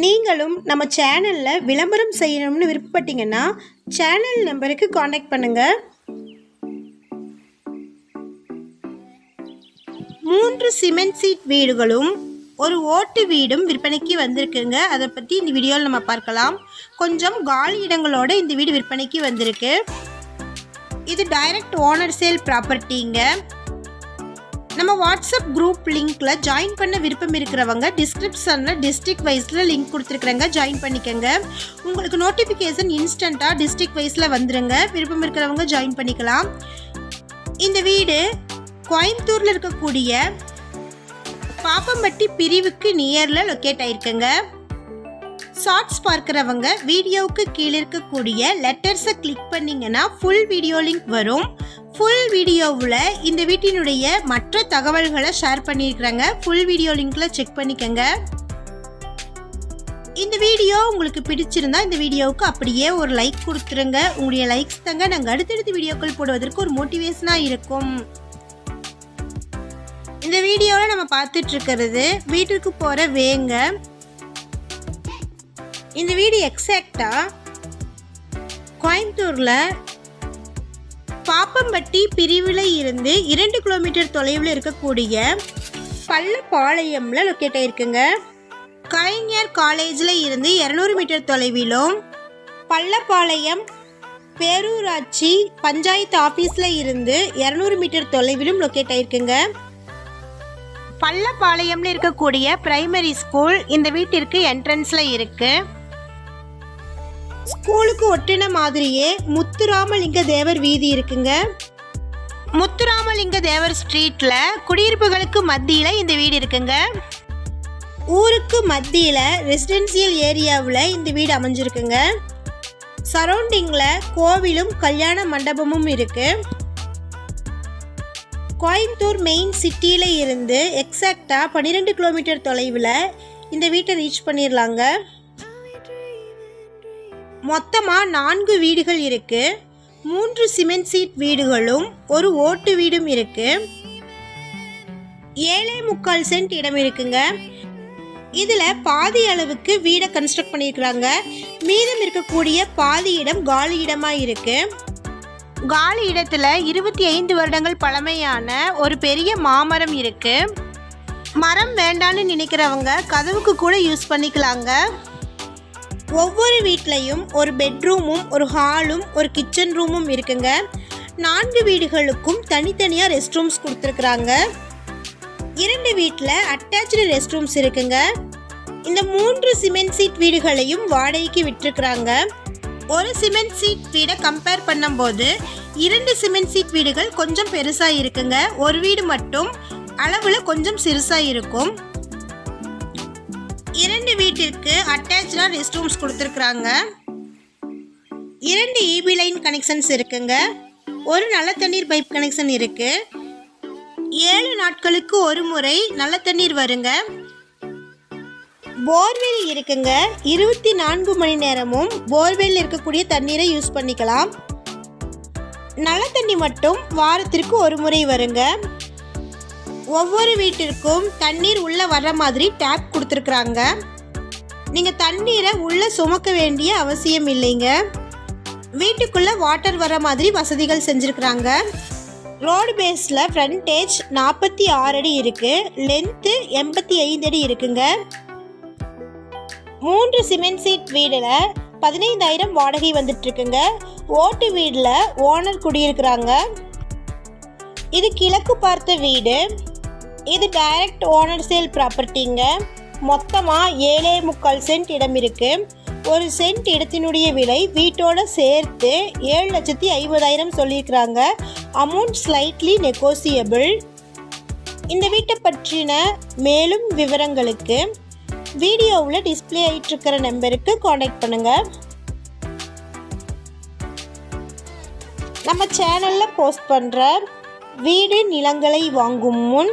நீங்களும் நம்ம சேனலில் விளம்பரம் செய்யணும்னு விருப்பப்பட்டீங்கன்னா சேனல் நம்பருக்கு காண்டாக்ட் பண்ணுங்கள் மூன்று சிமெண்ட் சீட் வீடுகளும் ஒரு ஓட்டு வீடும் விற்பனைக்கு வந்திருக்குங்க. அதை பற்றி இந்த வீடியோவில் நம்ம பார்க்கலாம். கொஞ்சம் காலி இடங்களோட இந்த வீடு விற்பனைக்கு வந்திருக்கு. இது டைரக்ட் ஓனர் சேல் ப்ராப்பர்ட்டிங்க நம்ம வாட்ஸ்அப் குரூப் லிங்க்ல ஜாயின் பண்ண விருப்பம் இருக்கிறவங்க டிஸ்கிரிப்ஷனில் டிஸ்ட்ரிக்ட் வைஸில் லிங்க் கொடுத்துருக்குறேங்க ஜாயின் பண்ணிக்கோங்க. உங்களுக்கு நோட்டிஃபிகேஷன் இன்ஸ்டண்ட்டாக டிஸ்ட்ரிக்ட் வைஸில் வந்துருங்க. விருப்பம் இருக்கிறவங்க ஜாயின் பண்ணிக்கலாம். இந்த வீடு கோயம்புத்தூரில் இருக்கக்கூடிய பாப்பம்பட்டி பிரிவுக்கு நியரில் லொக்கேட் ஆயிருக்குங்க. ஷார்ட்ஸ் பார்க்குறவங்க வீடியோவுக்கு கீழே இருக்கக்கூடிய லெட்டர்ஸை கிளிக் பண்ணிங்கன்னா ஃபுல் வீடியோ லிங்க் வரும். ஃபுல் வீடியோவில் இந்த வீட்டினுடைய மற்ற தகவல்களை ஷேர் பண்ணியிருக்கிறாங்க. ஃபுல் வீடியோ லிங்கில் செக் பண்ணிக்கோங்க. இந்த வீடியோ உங்களுக்கு பிடிச்சிருந்தா இந்த வீடியோவுக்கு அப்படியே ஒரு லைக் கொடுத்துருங்க. உங்களுடைய லைக்ஸ் தாங்க. நாங்கள் அடுத்தடுத்த வீடியோக்கள் போடுவதற்கு ஒரு மோட்டிவேஷனாக இருக்கும். இந்த வீடியோவில் நம்ம பார்த்துட்டு இருக்கிறது வீட்டுக்கு போகிற வேங்க. இந்த வீடு எக்ஸாக்டாக கோயம்புத்தூரில் பாப்பம்பட்டி பிரிவில் இருந்து இரண்டு கிலோமீட்டர் தொலைவில் இருக்கக்கூடிய பள்ளப்பாளையம்ல லொக்கேட் ஆயிருக்குங்க. கலைஞர் காலேஜில் இருந்து இரநூறு மீட்டர் தொலைவிலும் பள்ளப்பாளையம் பேரூராட்சி பஞ்சாயத்து ஆஃபீஸில் இருந்து இரநூறு மீட்டர் தொலைவிலும் லொக்கேட் ஆயிருக்குங்க. பள்ளப்பாளையம்ல இருக்கக்கூடிய பிரைமரி ஸ்கூல் இந்த வீட்டிற்கு என்ட்ரன்ஸில் இருக்குது ஸ்கூலுக்கு ஒட்டின மாதிரியே முத்துராமலிங்க தேவர் வீதி இருக்குங்க. முத்துராமலிங்க தேவர் ஸ்ட்ரீட்டில் குடியிருப்புகளுக்கு மத்தியில் இந்த வீடு இருக்குங்க. ஊருக்கு மத்தியில் ரெசிடென்சியல் ஏரியாவில் இந்த வீடு அமைஞ்சிருக்குங்க. சரௌண்டிங்கில் கோவிலும் கல்யாண மண்டபமும் இருக்குது கோயம்புத்தூர் மெயின் சிட்டியில் இருந்து எக்ஸாக்டாக பன்னிரெண்டு கிலோமீட்டர் தொலைவில் இந்த வீட்டை ரீச் பண்ணிடலாங்க மொத்தமாக நான்கு வீடுகள் இருக்குது மூன்று சிமெண்ட் சீட் வீடுகளும் ஒரு ஓட்டு வீடும் இருக்குது ஏழே முக்கால் சென்ட் இடம் இருக்குங்க. இதில் பாதி அளவுக்கு வீடை கன்ஸ்ட்ரக்ட் பண்ணியிருக்கிறாங்க. மீதம் இருக்கக்கூடிய பாதி இடம் காலி இடமாக இருக்கு. காலி இடத்துல இருபத்தி ஐந்து வருடங்கள் பழமையான ஒரு பெரிய மாமரம் இருக்குது மரம் வேண்டான்னு நினைக்கிறவங்க கதவுக்கு கூட யூஸ் பண்ணிக்கலாங்க. ஒவ்வொரு வீட்லேயும் ஒரு பெட்ரூமும் ஒரு ஹாலும் ஒரு கிச்சன் ரூமும் இருக்குங்க. நான்கு வீடுகளுக்கும் தனித்தனியாக ரெஸ்ட் ரூம்ஸ் கொடுத்துருக்குறாங்க. இரண்டு வீட்டில் அட்டாச்சு ரெஸ்ட் ரூம்ஸ் இருக்குங்க. இந்த மூன்று சிமெண்ட் சீட் வீடுகளையும் வாடகைக்கு விட்டுருக்குறாங்க. ஒரு சிமெண்ட் சீட் வீடை கம்பேர் பண்ணும்போது இரண்டு சிமெண்ட் சீட் வீடுகள் கொஞ்சம் பெருசாக இருக்குங்க ஒரு வீடு மட்டும் அளவில் கொஞ்சம் சிறுசாக இருக்கும் வீட்டிற்கு அட்டாச்சாக ரெஸ்ட் ரூம்ஸ் கொடுத்துருக்குறாங்க. இரண்டு இபி லைன் கனெக்ஷன்ஸ் இருக்குங்க. ஒரு நல்ல தண்ணீர் பைப் கனெக்ஷன் இருக்கு. ஏழு நாட்களுக்கு ஒரு முறை நல்ல தண்ணீர் வருங்க. போர்வெல் இருக்குங்க. இருபத்தி நான்கு மணி நேரமும் போர்வெல் இருக்கக்கூடிய தண்ணீரை யூஸ் பண்ணிக்கலாம். நல்ல தண்ணி மட்டும் வாரத்திற்கு ஒரு முறை வருங்க. ஒவ்வொரு வீட்டிற்கும் தண்ணீர் உள்ளே வர்ற மாதிரி டேப் கொடுத்துருக்குறாங்க. நீங்கள் தண்ணீரை உள்ளே சுமக்க வேண்டிய அவசியம் இல்லைங்க. வீட்டுக்குள்ளே வாட்டர் வர மாதிரி வசதிகள் செஞ்சுருக்குறாங்க. ரோடு பேஸில் ஃப்ரண்டேஜ் நாற்பத்தி ஆறு அடி இருக்குது லென்த்து எண்பத்தி ஐந்து அடி இருக்குங்க. மூன்று சிமெண்ட் சீட் வீடில் பதினைந்தாயிரம் வாடகை வந்துட்டுருக்குங்க. ஓட்டு வீடில் ஓனர் குடியிருக்கிறாங்க. இது கிழக்கு பார்த்த வீடு. இது டைரக்ட் ஓனர் சேல் ப்ராப்பர்ட்டிங்க மொத்தமாக ஏழே முக்கால் சென்ட் இடம் இருக்குது ஒரு சென்ட் இடத்தினுடைய விலை வீட்டோட சேர்த்து ஏழு லட்சத்தி ஐம்பதாயிரம் சொல்லியிருக்கிறாங்க. அமௌண்ட் ஸ்லைட்லி நெகோசியபிள் இந்த வீட்டை பற்றின மேலும் விவரங்களுக்கு வீடியோவில் டிஸ்பிளே ஆகிட்டு இருக்கிற நம்பருக்கு காண்டாக்ட் பண்ணுங்கள் நம்ம சேனலில் போஸ்ட் பண்ணுற வீடு நிலங்களை வாங்கும் முன்